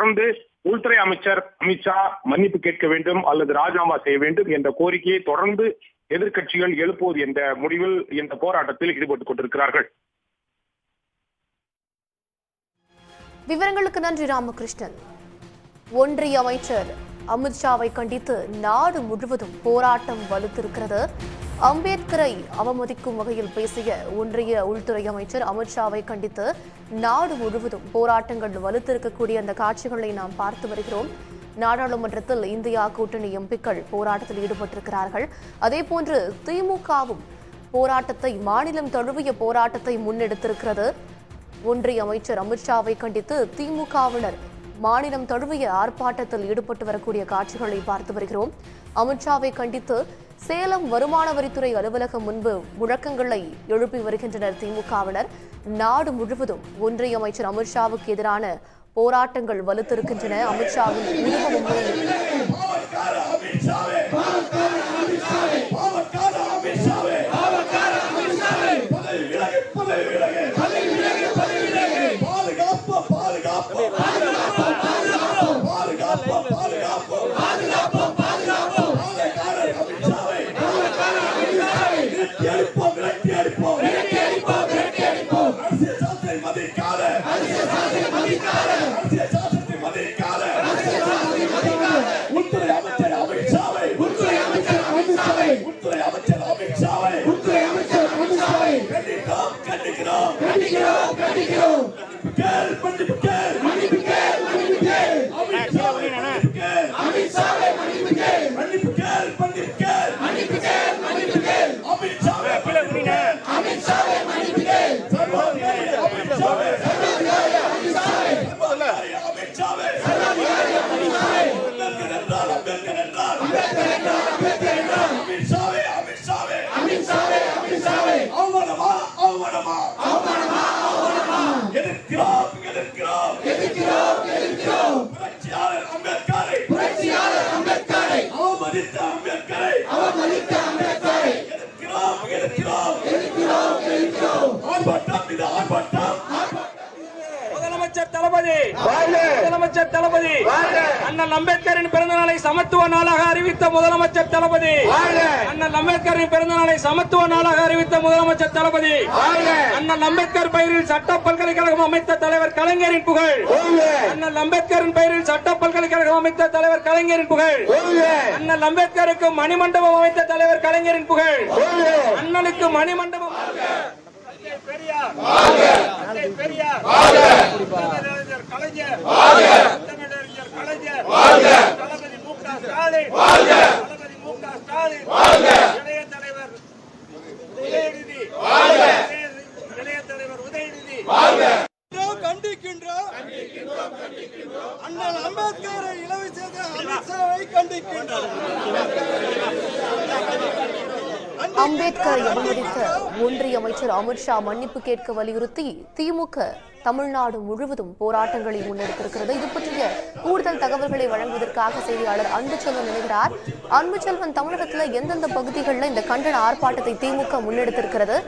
தொடர்ந்து உள்துறை அமைச்சர் அமித்ஷா மன்னிப்பு கேட்க வேண்டும் அல்லது ராஜினாமா செய்ய வேண்டும் என்ற கோரிக்கையை தொடர்ந்து எதிர்கட்சிகள் எழுப்புவது என்ற முடிவில் இந்த போராட்டத்தில் ஈடுபட்டுக் கொண்டிருக்கிறார்கள். விவரங்களுக்கு நன்றி ராமகிருஷ்ணன். ஒன்றிய அமைச்சர் அமித்ஷாவை கண்டித்து நாடு முழுவதும் போராட்டம் வலுத்திருக்கிறது. அம்பேத்கரை அவமதிக்கும் வகையில் பேசிய ஒன்றிய உள்துறை அமைச்சர் அமித்ஷாவை கண்டித்து நாடு முழுவதும் போராட்டங்கள் வலுத்திருக்கக்கூடிய அந்த காட்சிகளை நாம் பார்த்து வருகிறோம். நாடாளுமன்றத்தில் இந்தியா கூட்டணி எம்பிக்கள் போராட்டத்தில் ஈடுபட்டிருக்கிறார்கள். அதேபோன்று திமுகவும் போராட்டத்தை மாநிலம் தழுவிய போராட்டத்தை முன்னெடுத்திருக்கிறது. ஒன்றிய அமைச்சர் அமித்ஷாவை கண்டித்து திமுகவினர் மாநிலம் தழுவிய ஆர்ப்பாட்டத்தில் ஈடுபட்டு வரக்கூடிய காட்சிகளை பார்த்து வருகிறோம். அமித்ஷாவை கண்டித்து சேலம் வருமான வரித்துறை அலுவலகம் முன்பு முழக்கங்களை எழுப்பி வருகின்றனர் திமுகவினர். நாடு முழுவதும் ஒன்றிய அமைச்சர் அமித்ஷாவுக்கு எதிரான போராட்டங்கள் வலுத்திருக்கின்றன. அமித்ஷாவின் உருவ பொம்மையை பாவக்கார அமித்ஷாவே பாவக்கார அமித்ஷாவே பதவி விலகு பதவி விலகு பாதுகாப்பு பாதுகாப்பு பாதுகாப்பு பாதுகாப்பு பாவக்கார அமித்ஷாவை விரட்டி அடிப்போம் விரட்டி அடிப்போம் அரசியல் சாசனை மதிக்காத அரசியல் சாசனத்தை மதிக்காத உள்துறை அமைச்சர் அமித்ஷாவை உள்துறை அமைச்சர் அமித்ஷாவை உள்துறை அமைச்சர் அமித்ஷாவை உள்துறை அமைச்சர் அமித்ஷாவை கண்டிக்கிறோம் கண்டிக்கிறோம் கண்டிக்கிறோம் கண்டிக்கிறோம் கேள் மன்னிப்பு கேள் மன்னிப்பு கேள் மன்னிப்பு கேள் அமித்ஷாவை மன்னிப்பு கேள் அமித்ஷாவை மன்னிப்பு கேள் மன்னிப்பு கேள் மன்னிப்பு கேள் மன்னிப்பு கேள் மன்னிப்பு கேள் அமித்ஷாவை மன்னிப்பு கேள் அமித்ஷாவை மன்னிப்பு கேள் சர்வாதிகாரி அமித்ஷாவை சர்வாதிகாரி அமித்ஷாவை சர்வாதிகாரி அமித்ஷாவை சர்வாதிகாரி அமித்ஷாவை அம்பேத்கர் என்றால் அம்பேத்கர் என்றால் அம்பேத்கர் என்றால் அம்பேத்கர் என்றால் அமித்ஷாவே அமித்ஷாவே அமித்ஷாவே அமித்ஷாவே அவமானமா அவமானமா அவமானமா அவமானமா எதிர்க்கிறோம் எதிர்க்கிறோம் எதிர்க்கிறோம் எதிர்க்கிறோம் புரட்சியாளர் அம்பேத்கரை புரட்சியாளர் அம்பேத்கரை அவமதித்த அம்பேத்கரை அவமதித்த அம்பேத்கரை எதிர்க்கிறோம் எதிர்க்கிறோம் எதிர்க்கிறோம் எதிர்க்கிறோம் ஆர்ப்பாட்டம் இது ஆர்ப்பாட்டம் முதலமைச்சர் தளபதி. முதலமைச்சர் தளபதி. அண்ணல் அம்பேத்கரின் பிறந்த நாளை சமத்துவ நாளாக அறிவித்த முதலமைச்சர் தளபதி. அண்ணல் அம்பேத்கரின் பிறந்த நாளை சமத்துவ நாளாக அறிவித்த முதலமைச்சர் தளபதி. அண்ணல் அம்பேத்கர் பெயரில் சட்ட பல்கலைக்கழகம் அமைத்த தலைவர் கலைஞரின் புகழ். அண்ணல் அம்பேத்கரின் பெயரில் சட்ட பல்கலைக்கழகம் அமைத்த தலைவர் கலைஞரின் புகழ். அண்ணல் அம்பேத்கருக்கு மணிமண்டபம் அமைத்த தலைவர் கலைஞரின் புகழ். அண்ணனுக்கு மணிமண்டபம். பெரியார். பெரியார். கலைஞர் தளபதி மு க ஸ்டாலின். தளபதி மு க ஸ்டாலின். இளைய தலைவர் உதயநிதி. இளைய தலைவர் உதயநிதி. கண்டிக்கின்றோம். அண்ணல் அம்பேத்கரை இளவு செய்த அமித்ஷாவை கண்டிக்கின்றோம். அம்பேத்கரை அவமதித்த ஒன்றிய அமைச்சர் அமித்ஷா மன்னிப்பு கேட்க வலியுறுத்தி திமுக தமிழ்நாடு முழுவதும் போராட்டங்களை முன்னெடுத்திருக்கிறது. இது பற்றிய கூடுதல் தகவல்களை வழங்குவதற்காக செய்தியாளர் அன்புச்செல்வன் இணைகிறார். அன்புச்செல்வன் தமிழகத்துல எந்தெந்த பகுதிகளில் இந்த கண்டன ஆர்ப்பாட்டத்தை திமுக முன்னெடுத்திருக்கிறது?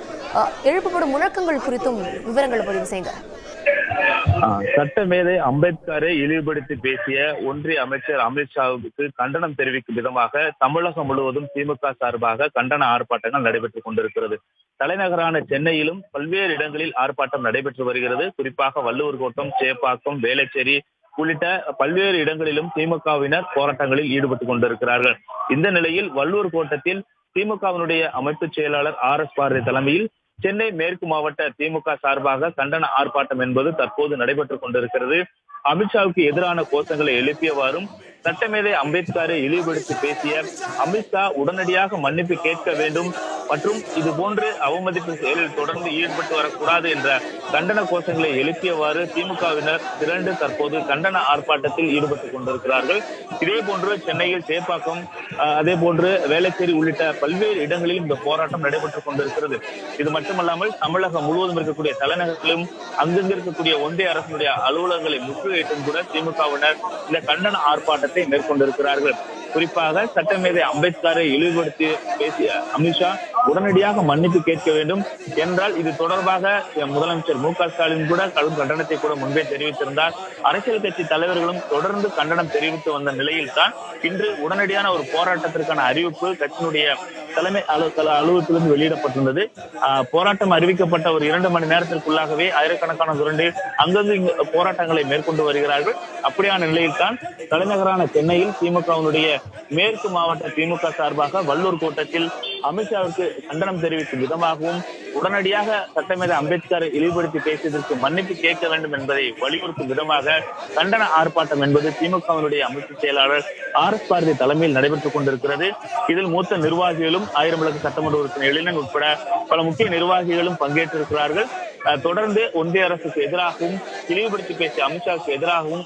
எழுப்பப்படும் முழக்கங்கள் குறித்தும் விவரங்களை பதிவு செய்யுங்க. சட்ட மேதை அம்பேத்கரை இழிவுபடுத்தி பேசிய ஒன்றிய அமைச்சர் அமித்ஷாவுக்கு கண்டனம் தெரிவிக்கும் விதமாக தமிழகம் முழுவதும் திமுக சார்பாக கண்டன ஆர்ப்பாட்டங்கள் நடைபெற்றுக் கொண்டிருக்கிறது. தலைநகரான சென்னையிலும் பல்வேறு இடங்களில் ஆர்ப்பாட்டம் நடைபெற்று வருகிறது. குறிப்பாக வள்ளுவர் கோட்டம் சேப்பாக்கம் வேளச்சேரி உள்ளிட்ட பல்வேறு இடங்களிலும் திமுகவினர் போராட்டங்களில் ஈடுபட்டுக் கொண்டிருக்கிறார்கள். இந்த நிலையில் வள்ளுவர் கோட்டத்தில் திமுகவினுடைய அமைப்பு செயலாளர் ஆர் எஸ் பாரதி தலைமையில் சென்னை மேற்கு மாவட்ட திமுக சார்பாக கண்டன ஆர்ப்பாட்டம் என்பது தற்போது நடைபெற்றுக் கொண்டிருக்கிறது. அமித்ஷாவுக்கு எதிரான கோஷங்களை எழுப்பியவாறும் சட்டமேதை அம்பேத்கரை இழிவுபடுத்தி பேசிய அமித்ஷா உடனடியாக மன்னிப்பு கேட்க வேண்டும் மற்றும் இது போன்று அவமதிப்பு செயலில் தொடர்ந்து ஈடுபட்டு வரக்கூடாது என்ற கண்டன கோஷங்களை எழுப்பியவாறு திமுகவினர் திரண்டு தற்போது கண்டன ஆர்ப்பாட்டத்தில் ஈடுபட்டுக் கொண்டிருக்கிறார்கள். இதே போன்று சென்னையில் சேப்பாக்கம் அதே போன்று வேளச்சேரி உள்ளிட்ட பல்வேறு இடங்களில் இந்த போராட்டம் நடைபெற்றுக் கொண்டிருக்கிறது. இது மட்டுமல்லாமல் தமிழகம் முழுவதும் இருக்கக்கூடிய தலைநகரிலும் அங்கங்க இருக்கக்கூடிய ஒன்றிய அரசினுடைய அலுவலகங்களை முற்றுகையிட்டும் கூட திமுகவினர் இந்த கண்டன ஆர்ப்பாட்டத்தை மேற்கொண்டிருக்கிறார்கள். குறிப்பாக சட்டமேதை அம்பேத்கரை இழிவுபடுத்தி பேசிய அமித்ஷா உடனடியாக மன்னிப்பு கேட்க வேண்டும் என்றால் இது தொடர்பாக முதலமைச்சர் மு க ஸ்டாலின் கூட கடும் கண்டனத்தை கூட முன்பே தெரிவித்திருந்தார். அரசியல் கட்சி தலைவர்களும் தொடர்ந்து கண்டனம் தெரிவித்து வந்த நிலையில் தான் இன்று உடனடியான ஒரு போராட்டத்திற்கான அறிவிப்பு கட்சியினுடைய தலைமை அலுவலகத்திலிருந்து வெளியிடப்பட்டிருந்தது. போராட்டம் அறிவிக்கப்பட்ட ஒரு இரண்டு மணி நேரத்திற்குள்ளாகவே ஆயிரக்கணக்கான சுரண்டில் அங்கங்கு இங்கு போராட்டங்களை மேற்கொண்டு வருகிறார்கள். அப்படியான நிலையில் தான் தலைநகரான சென்னையில் திமுகவினுடைய மேற்கு மாவட்ட திமுக சார்பாக வள்ளூர் கூட்டத்தில் அமித்ஷாவிற்கு கண்டனம் தெரிவிக்கும் விதமாகவும் உடனடியாக சட்டமேதை அம்பேத்கர் இழிவுபடுத்தி பேசியதற்கு மன்னிப்பு கேட்க வேண்டும் என்பதை வலியுறுத்தும் விதமாக கண்டன ஆர்ப்பாட்டம் என்பது திமுகவினுடைய அமைப்பு செயலாளர் ஆர் எஸ் பாரதி தலைமையில் நடைபெற்றுக் கொண்டிருக்கிறது. இதில் மூத்த நிர்வாகிகளும் ஆயிரம் விளக்கு சட்டமன்ற உறுப்பினர் எழிலன் உட்பட பல முக்கிய நிர்வாகிகளும் பங்கேற்றிருக்கிறார்கள். தொடர்ந்து ஒன்றிய அரசுக்கு எதிராகவும் இழிவுபடுத்தி பேசிய அமித்ஷாவுக்கு எதிராகவும்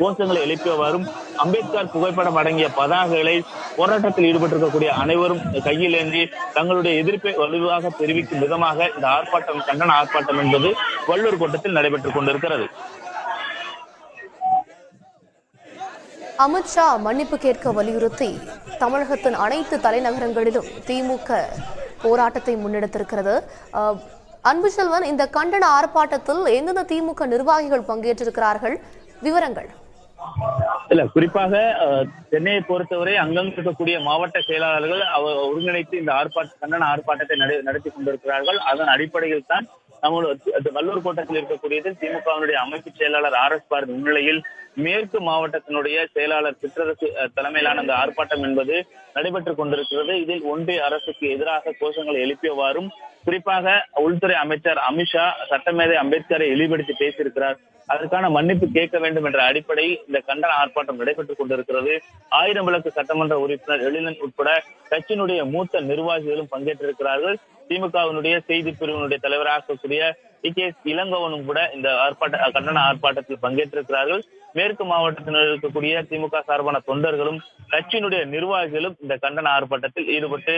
கோஷங்களை எழுப்பி வரும் அம்பேத்கர் புகைப்படம் அடங்கிய பதாகைகளை போராட்டத்தில் ஈடுபட்டிருக்கக்கூடிய அனைவரும் கையில் ஏந்தி தங்களுடைய எதிர்ப்பை வலுவாக தெரிவிக்கும் விதமாக இந்த ஆர்ப்பாட்டம் கண்டன ஆர்ப்பாட்டம் என்பது வள்ளூர் கோட்டத்தில் நடைபெற்றுக் கொண்டிருக்கிறது. அமித்ஷா மன்னிப்பு கேட்க வலியுறுத்தி தமிழகத்தின் அனைத்து தலைநகரங்களிலும் திமுக போராட்டத்தை முன்னெடுத்திருக்கிறது. அஹ், அன்புசெல்வன் இந்த கண்டன ஆர்ப்பாட்டத்தில் எந்தெந்த திமுக நிர்வாகிகள் பங்கேற்றிருக்கிறார்கள்? விவரங்கள். இல்ல குறிப்பாக அஹ், சென்னையை பொறுத்தவரை அங்கங்க இருக்கக்கூடிய மாவட்ட செயலாளர்கள் அவ ஒருங்கிணைத்து இந்த ஆர்ப்பாட்ட கண்டன ஆர்ப்பாட்டத்தை நடத்தி கொண்டிருக்கிறார்கள். அதன் அடிப்படையில் தான் நம்மளோட வல்லூர் கோட்டத்தில் இருக்கக்கூடியது திமுகவினுடைய அமைப்பு செயலாளர் ஆர் எஸ் பாரதி முன்னிலையில் மேற்கு மாவட்டத்தினுடைய செயலாளர் சிற்றரசு தலைமையிலான அந்த ஆர்ப்பாட்டம் என்பது நடைபெற்றுக் கொண்டிருக்கிறது. இதில் ஒன்றிய அரசுக்கு எதிராக கோஷங்களை எழுப்பியவாறும் குறிப்பாக உள்துறை அமைச்சர் அமித்ஷா சட்டமேதை அம்பேத்கரை இழிவுபடுத்தி பேசியிருக்கிறார். அதற்கான மன்னிப்பு கேட்க வேண்டும் என்ற அடிப்படை இந்த கண்டன ஆர்ப்பாட்டம் நடைபெற்றுக் கொண்டிருக்கிறது. ஆயிரம் விளக்கு சட்டமன்ற உறுப்பினர் எழிலன் உட்பட கட்சியினுடைய மூத்த நிர்வாகிகளும் பங்கேற்றிருக்கிறார்கள். திமுகவினுடைய செய்தி பிரிவினுடைய தலைவராக இருக்கக்கூடிய டி கே இளங்கோவனும் கூட இந்த ஆர்ப்பாட்ட கண்டன ஆர்ப்பாட்டத்தில் பங்கேற்றிருக்கிறார்கள். மேற்கு மாவட்டத்தில் இருக்கக்கூடிய திமுக சார்பான தொண்டர்களும் கட்சியினுடைய நிர்வாகிகளும் இந்த கண்டன ஆர்ப்பாட்டத்தில் ஈடுபட்டு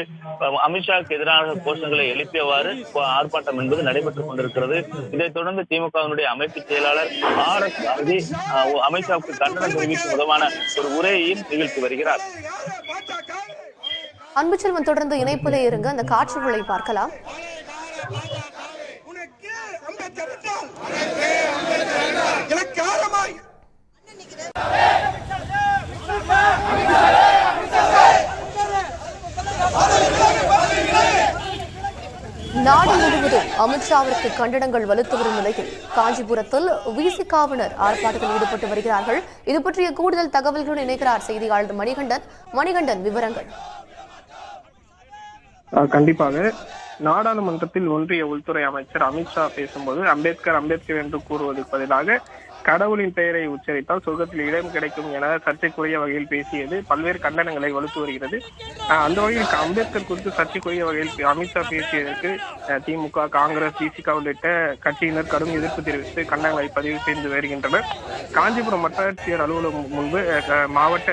அமித்ஷாவுக்கு எதிரான கோஷங்களை எழுப்பியவாறு ஆர்ப்பாட்டம் என்பது நடைபெற்றுக் கொண்டிருக்கிறது. இதைத் தொடர்ந்து திமுகவினுடைய அமைப்பு செயலாளர் ஆர் எஸ் அருதி அமித்ஷாவுக்கு கண்டனம் தெரிவிக்கும் விதமான ஒரு உரையையும் நிகழ்த்தி வருகிறார். அன்புச்செல்வன் தொடர்ந்து இணைப்பிலே இருங்க. அந்த காட்சிகளை பார்க்கலாம். நாடு முழுவதும் அமித்ஷாவிற்கு கண்டனங்கள் வலுத்து வரும் நிலையில் காஞ்சிபுரத்தில் விசிகாவினர் ஆர்ப்பாட்டத்தில் ஈடுபட்டு வருகிறார்கள். இது பற்றிய கூடுதல் தகவல்களுடன் இணைக்கிறார் செய்தியாளர் மணிகண்டன். மணிகண்டன் விவரங்கள். கண்டிப்பாக. நாடாளுமன்றத்தில் ஒன்றிய உள்துறை அமைச்சர் அமித்ஷா பேசும்போது அம்பேத்கர் அம்பேத்கர் என்று கூறுவதற்கு பதிலாக கடவுளின் பெயரை உச்சரித்தால் சொர்க்கத்தில் இடம் கிடைக்கும் என சர்ச்சைக்குரிய வகையில் பேசியது பல்வேறு கண்டனங்களை வலுத்து வருகிறது. அந்த வகையில் அம்பேத்கர் குறித்து சர்ச்சைக்குரிய வகையில் அமித்ஷா பேசியதற்கு திமுக காங்கிரஸ் திசிக உள்ளிட்ட கட்சியினர் கடும் எதிர்ப்பு தெரிவித்து கண்டனங்களை பதிவு செய்து வருகின்றனர். காஞ்சிபுரம் வட்டாட்சியர் அலுவலகம் முன்பு மாவட்ட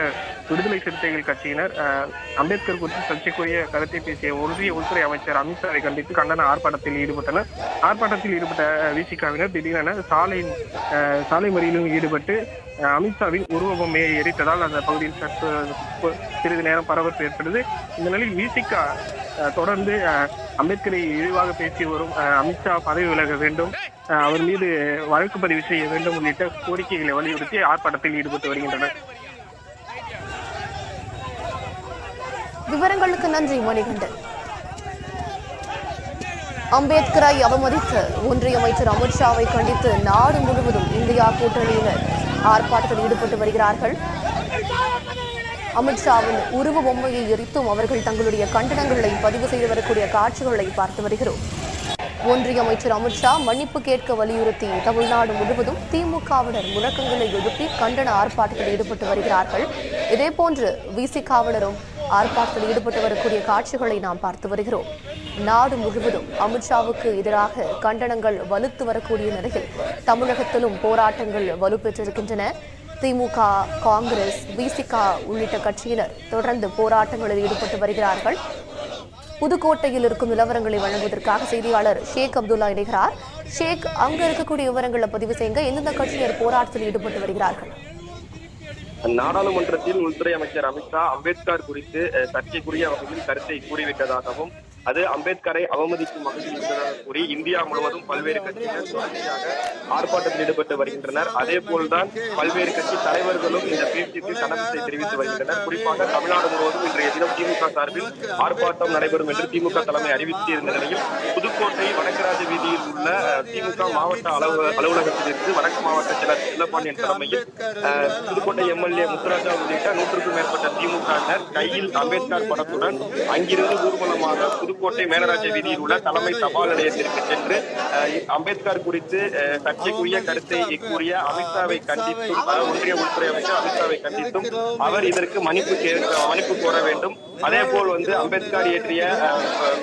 விடுதலை சிறுத்தைகள் கட்சியினர் அம்பேத்கர் குறித்து சர்ச்சைக்குரிய கருத்தை பேசிய ஒன்றிய உள்துறை அமைச்சர் அமித்ஷாவை கண்டித்து கண்டன ஆர்ப்பாட்டத்தில் ஈடுபட்டனர். ஆர்ப்பாட்டத்தில் ஈடுபட்ட விசிகாவினர் திடீரென சாலை சாலை மறியலில் ஈடுபட்டு அமித்ஷாவின் உருவ எரித்ததால் அந்த பகுதியில் சற்று சிறிது நேரம் பரபரப்பு ஏற்பட்டது. இந்த நிலையில் விசிகா தொடர்ந்து அம்பேத்கரை இழிவாக பேசி வரும் அமித்ஷா பதவி விலக வேண்டும் அவர் மீது வழக்கு பதிவு செய்ய வேண்டும் உள்ளிட்ட கோரிக்கைகளை வலியுறுத்தி ஆர்ப்பாட்டத்தில் ஈடுபட்டு வருகின்றனர். விவரங்களுக்கு நன்றி மணிகண்டன் அம்பேத்கரை அவமதித்து ஒன்றிய அமைச்சர் அமித்ஷாவை கண்டித்து நாடு முழுவதும் இந்தியா கூட்டணியினர் ஆர்ப்பாட்டத்தில் ஈடுபட்டு வருகிறார்கள் அமித்ஷாவின் உருவ பொம்மையை எரித்தும் அவர்கள் தங்களுடைய கண்டனங்களை பதிவு செய்து வரக்கூடிய காட்சிகளை பார்த்து வருகிறோம் ஒன்றிய அமைச்சர் அமித்ஷா மன்னிப்பு கேட்க வலியுறுத்தி தமிழ்நாடு முழுவதும் திமுகவினர் முழக்கங்களை எழுப்பி கண்டன ஆர்ப்பாட்டத்தில் ஈடுபட்டு வருகிறார்கள் இதேபோன்று விசிகாவினரும் ஆர்ப்பாட்டத்தில் ஈடுபட்டு வரக்கூடிய காட்சிகளை நாம் பார்த்து வருகிறோம். நாடு முழுவதும் அமித்ஷாவுக்கு எதிராக கண்டனங்கள் வலுத்து வரக்கூடிய நிலையில் தமிழகத்திலும் போராட்டங்கள் வலுப்பெற்றிருக்கின்றன. திமுக காங்கிரஸ் விசிகா உள்ளிட்ட கட்சியினர் தொடர்ந்து போராட்டங்களில் ஈடுபட்டு வருகிறார்கள். புதுக்கோட்டையில் இருக்கும் நிலவரங்களை வழங்குவதற்காக செய்தியாளர் ஷேக் அப்துல்லா இணைகிறார். ஷேக் அங்க இருக்கக்கூடிய விவரங்களை பதிவு செய்யுங்க. எந்தெந்த கட்சியினர் போராட்டத்தில் ஈடுபட்டு வருகிறார்கள்? நாடாளுமன்றத்தில் உள்துறை அமைச்சர் அமித்ஷா அம்பேத்கர் குறித்து சர்ச்சைக்குரிய வகையில் கருத்தை கூறிவிட்டதாகவும் அது அம்பேத்கரை அவமதிக்கும் வகையில் இருந்ததாக கூறி இந்தியா முழுவதும் பல்வேறு கட்சிகள் தொடர்ச்சியாக ஆர்ப்பாட்டத்தில் ஈடுபட்டு வருகின்றனர். அதே போல்தான் பல்வேறு கட்சி தலைவர்களும் இந்த பேச்சுக்கு கண்டனத்தை தெரிவித்து வருகின்றனர். குறிப்பாக தமிழ்நாடு முழுவதும் இன்றைய தினம் திமுக சார்பில் ஆர்ப்பாட்டம் நடைபெறும் என்று திமுக தலைமை அறிவித்திருந்த நிலையில் புதுக்கோட்டை வடக்கராஜ வீதியில் உள்ள திமுக மாவட்ட அலுவலகத்திலிருந்து வடக்கு மாவட்ட செயலர் செல்லப்பாண்டியன் தலைமையில் புதுக்கோட்டை எம்எல்ஏ முத்துராஜா உள்ளிட்ட நூற்றுக்கும் மேற்பட்ட திமுகவினர் கையில் அம்பேத்கர் படத்துடன் அங்கிருந்து ஊர்வலமாக புதுக்கோட்டை மேனராஜ வீதியில் உள்ள தலைமை தபால் நிலையத்திற்கு சென்று அம்பேத்கர் குறித்து சர்ச்சைக்குரிய கருத்தை கூறிய அமித்ஷாவை கண்டித்தும் ஒன்றிய உள்துறை அமைச்சர் அமித்ஷாவை கண்டித்தும் அவர் இதற்கு மன்னிப்பு மன்னிப்பு கோர வேண்டும். அதே போல் வந்து அம்பேத்கர் இயற்றிய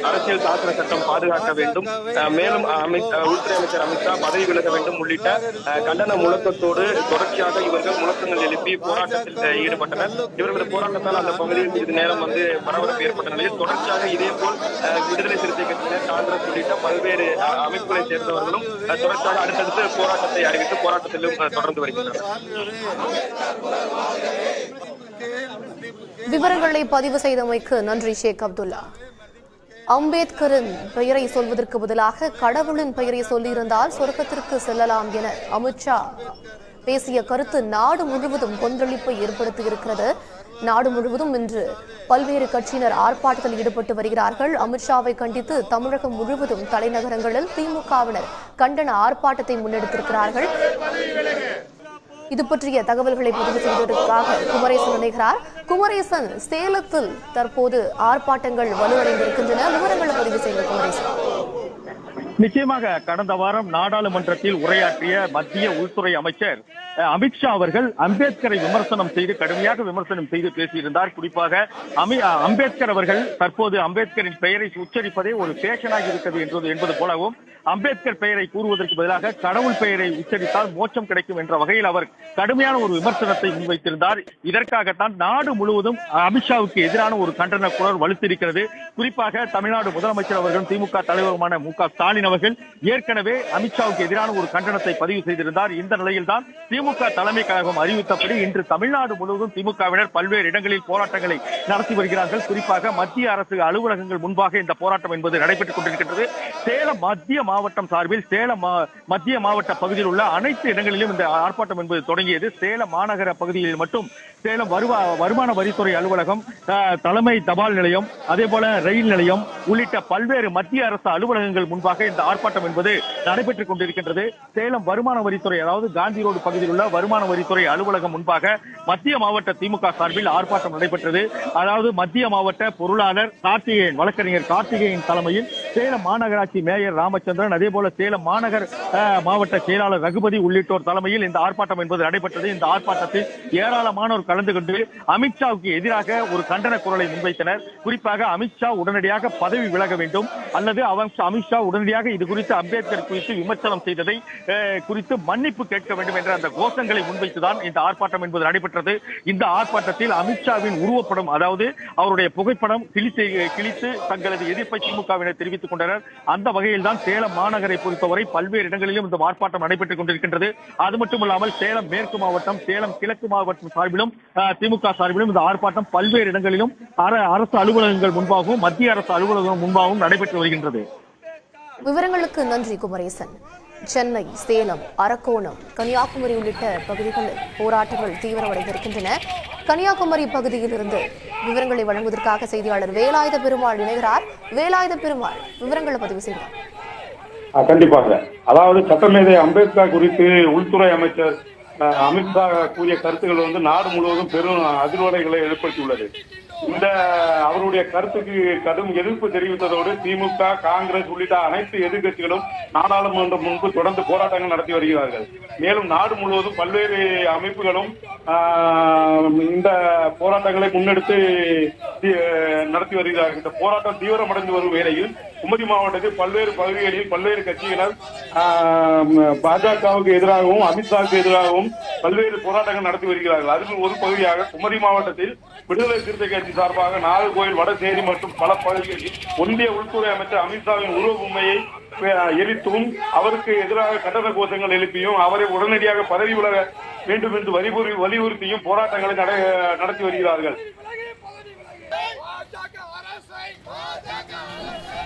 அரசியல் சாசன சட்டம் பாதுகாக்க வேண்டும். மேலும் அமித் உள்துறை அமைச்சர் அமித்ஷா பதவி விலக வேண்டும் உள்ளிட்ட கண்டன முழக்கத்தோடு தொடர்ச்சியாக இவர்கள் முழக்கங்கள் எழுப்பி போராட்டத்தில் ஈடுபட்டனர். இவர்களது போராட்டத்தால் அந்த பகுதியில் சிறிது நேரம் வந்து பரபரப்பு ஏற்பட்ட நிலையில் தொடர்ச்சியாக இதே போல் விடுதலை சிறுத்தை கட்சியினர் காங்கிரஸ் உள்ளிட்ட பல்வேறு அமைப்புகளை சேர்ந்தவர்களும் தொடர்ச்சியாக அடுத்தடுத்து போராட்டத்தை அறிவித்து போராட்டத்திலும் தொடர்ந்து வருகின்றனர். விவரங்களை பதிவு செய்தமைக்கு நன்றி ஷேக் அப்துல்லா. அம்பேத்கரின் பெயரை சொல்வதற்கு பதிலாக கடவுளின் பெயரை சொல்லியிருந்தால் சொர்க்கத்திற்கு செல்லலாம் என அமித்ஷா பேசிய கருத்து நாடு முழுவதும் கொந்தளிப்பை ஏற்படுத்தியிருக்கிறது. நாடு முழுவதும் இன்று பல்வேறு கட்சியினர் ஆர்ப்பாட்டத்தில் ஈடுபட்டு வருகிறார்கள். அமித்ஷாவை கண்டித்து தமிழகம் முழுவதும் தலைநகரங்களில் திமுகவினர் கண்டன ஆர்ப்பாட்டத்தை முன்னெடுத்திருக்கிறார்கள். இது பற்றிய தகவல்களை பதிவு செய்வதற்காக குமரேசன் இணைகிறார். குமரேசன் சேலத்தில் தற்போது ஆர்ப்பாட்டங்கள் வலுவடைந்திருக்கின்றன. விவரங்களை பதிவு செய்த குமரேசன். நிச்சயமாக கடந்த வாரம் நாடாளுமன்றத்தில் உரையாற்றிய மத்திய உள்துறை அமைச்சர் அமித்ஷா அவர்கள் அம்பேத்கரை விமர்சனம் செய்து கடுமையாக விமர்சனம் செய்து பேசியிருந்தார். குறிப்பாக அமி அம்பேத்கர் அவர்கள் தற்போது அம்பேத்கரின் பெயரை உச்சரிப்பதே ஒரு ஃபேஷனாகி இருக்கிறது என்பது என்பது போலவும் அம்பேத்கர் பெயரை கூறுவதற்கு பதிலாக கடவுள் பெயரை உச்சரித்தால் மோட்சம் கிடைக்கும் என்ற வகையில் அவர் கடுமையான ஒரு விமர்சனத்தை முன்வைத்திருந்தார். இதற்காகத்தான் நாடு முழுவதும் அமித்ஷாவுக்கு எதிரான ஒரு கண்டன குரல் வலுத்திருக்கிறது. குறிப்பாக தமிழ்நாடு முதலமைச்சர் அவர்களும் திமுக தலைவருமான மு க ஸ்டாலின் அவர்கள் ஏற்கனவே அமித்ஷாவுக்கு எதிரான ஒரு கண்டனத்தை பதிவு செய்திருந்தார். இந்த நிலையில்தான் திமுக தலைமை கழகம் அறிவித்தபடி இன்று தமிழ்நாடு முழுவதும் திமுகவினர் பல்வேறு இடங்களில் போராட்டங்களை நடத்தி வருகிறார்கள். குறிப்பாக மத்திய அரசு அலுவலகங்கள் முன்பாக இந்த போராட்டம் என்பது நடைபெற்றுக் கொண்டிருக்கின்றது. சேலம் மத்திய மாவட்டம் சார்பில் சேலம் மத்திய மாவட்ட பகுதியில் உள்ள அனைத்து இடங்களிலும் இந்த ஆர்ப்பாட்டம் என்பது தொடங்கியது. சேலம் மாநகர பகுதியில் மட்டும் சேலம் வருவா வருமான வரித்துறை அலுவலகம் தலைமை தபால் நிலையம் அதே போல ரயில் நிலையம் உள்ளிட்ட பல்வேறு மத்திய அரசு அலுவலகங்கள் முன்பாக இந்த ஆர்ப்பாட்டம் என்பது நடைபெற்றுக் கொண்டிருக்கின்றது. சேலம் வருமான வரித்துறை அதாவது காந்தி ரோடு பகுதியில் உள்ள வருமான வரித்துறை அலுவலகம் முன்பாக மத்திய மாவட்ட திமுக சார்பில் ஆர்ப்பாட்டம் நடைபெற்றது. அதாவது மத்திய மாவட்ட பொருளாளர் கார்த்திகேயன் வழக்கறிஞர் கார்த்திகேயன் தலைமையில் சேலம் மாநகராட்சி மேயர் ராமச்சந்திரன் அதே போல சேலம் மாநகர் மாவட்ட செயலாளர் ரகுபதி உள்ளிட்டோர் தலைமையில் இந்த ஆர்ப்பாட்டம் என்பது நடைபெற்றது. இந்த ஆர்ப்பாட்டத்தில் ஏராளமானோர் கலந்து கொண்டு அமித்ஷாவுக்கு எதிராக ஒரு கண்டன குரலை முன்வைத்தனர். குறிப்பாக அமித்ஷா உடனடியாக பதவி விலக வேண்டும். அல்லது அவன் அமித்ஷா உடனடியாக இது குறித்து அம்பேத்கர் குறித்து விமர்சனம் செய்ததை குறித்து மன்னிப்பு கேட்க வேண்டும் என்ற அந்த கோஷங்களை முன்வைத்துதான் இந்த ஆர்ப்பாட்டம் என்பது நடைபெற்றது. இந்த ஆர்ப்பாட்டத்தில் அமித்ஷாவின் உருவப்படம் அதாவது அவருடைய புகைப்படம் கிழித்து கிழித்து தங்களது எதிர்ப்பை திமுகவினர் தெரிவித்துக் கொண்டனர். அந்த வகையில் தான் சேலம் மாநகரை பொறுத்தவரை பல்வேறு இடங்களிலும் இந்த ஆர்ப்பாட்டம் நடைபெற்றுக் கொண்டிருக்கின்றது. அது மட்டுமல்லாமல் சேலம் மேற்கு மாவட்டம் சேலம் கிழக்கு மாவட்டம் சார்பிலும் அஹ், திமுக சார்பிலும் இந்த ஆர்ப்பாட்டம் பல்வேறு இடங்களிலும் அரசு அலுவலகங்கள் முன்பாகவும் மத்திய அரசு அலுவலகம் முன்பாகவும் நடைபெற்று வருகின்றது. விவரங்களுக்கு நன்றி குமரேசன். சென்னை சேலம் அரக்கோணம் கன்னியாகுமரி உள்ளிட்ட பகுதிகளில் போராட்டங்கள் தீவிரமடைந்திருக்கின்றன. கன்னியாகுமரி பகுதியில் இருந்து விவரங்களை வழங்குவதற்காக செய்தியாளர் வேலாயுத பெருமாள் இணைகிறார். வேலாயுத பெருமாள் விவரங்களை பதிவு செய்தார் கண்டிப்பாக. அதாவது சட்டமேதை அம்பேத்கர் குறித்து உள்துறை அமைச்சர் அமித்ஷா கூறிய கருத்துக்கள் வந்து நாடு முழுவதும் பெரும் அதிர்வலைகளை ஏற்படுத்தியுள்ளது. இந்த அவருடைய கருத்துக்கு கடும் எதிர்ப்பு தெரிவித்ததோடு திமுக காங்கிரஸ் உள்ளிட்ட அனைத்து எதிர்க்கட்சிகளும் நாடாளுமன்றம் முன்பு தொடர்ந்து போராட்டங்கள் நடத்தி வருகிறார்கள். மேலும் நாடு முழுவதும் பல்வேறு அமைப்புகளும் ஆஹ், இந்த போராட்டங்களை முன்னெடுத்து நடத்தி வருகிறார்கள் இந்த போராட்டம் தீவிரமடைந்து வரும் வேளையில் குமரி மாவட்டத்தில் பல்வேறு பகுதிகளில் பல்வேறு கட்சியினர் பாஜகவுக்கு எதிராகவும் அமித்ஷாவுக்கு எதிராகவும் பல்வேறு போராட்டங்கள் நடத்தி வருகிறார்கள். அதில் ஒரு பகுதியாக குமரி மாவட்டத்தில் விடுதலை சிறுத்தை கட்சி சார்பாக நாகர்கோவில் வடசேரி மற்றும் பல பகுதிகளில் ஒன்றிய உள்துறை அமைச்சர் அமித்ஷாவின் உருவ உண்மையை எரித்தும் அவருக்கு எதிராக கண்டன கோஷங்கள் எழுப்பியும் அவரை உடனடியாக பதவி விலக வேண்டும் என்று வலியுறு வலியுறுத்தியும் போராட்டங்களை நட- நடத்தி வருகிறார்கள். அரசை பாஜக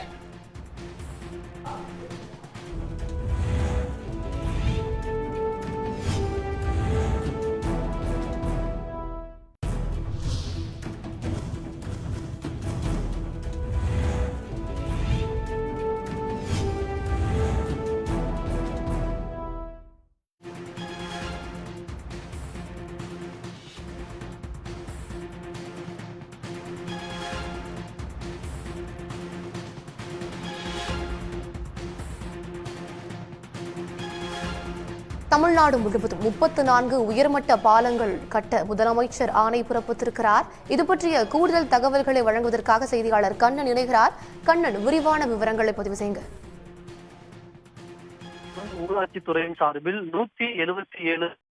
தமிழ்நாடு முழுவதும் முப்பத்து நான்கு உயர்மட்ட பாலங்கள் கட்ட முதலமைச்சர் ஆணை பிறப்பித்திருக்கிறார். இது பற்றிய கூடுதல் தகவல்களை வழங்குவதற்காக செய்தியாளர் கண்ணன் இணைகிறார். கண்ணன் விரிவான விவரங்களை பதிவு செய்யுங்க ஊராட்சித்துறையின் சார்பில் நூத்தி எழுபத்தி ஏழு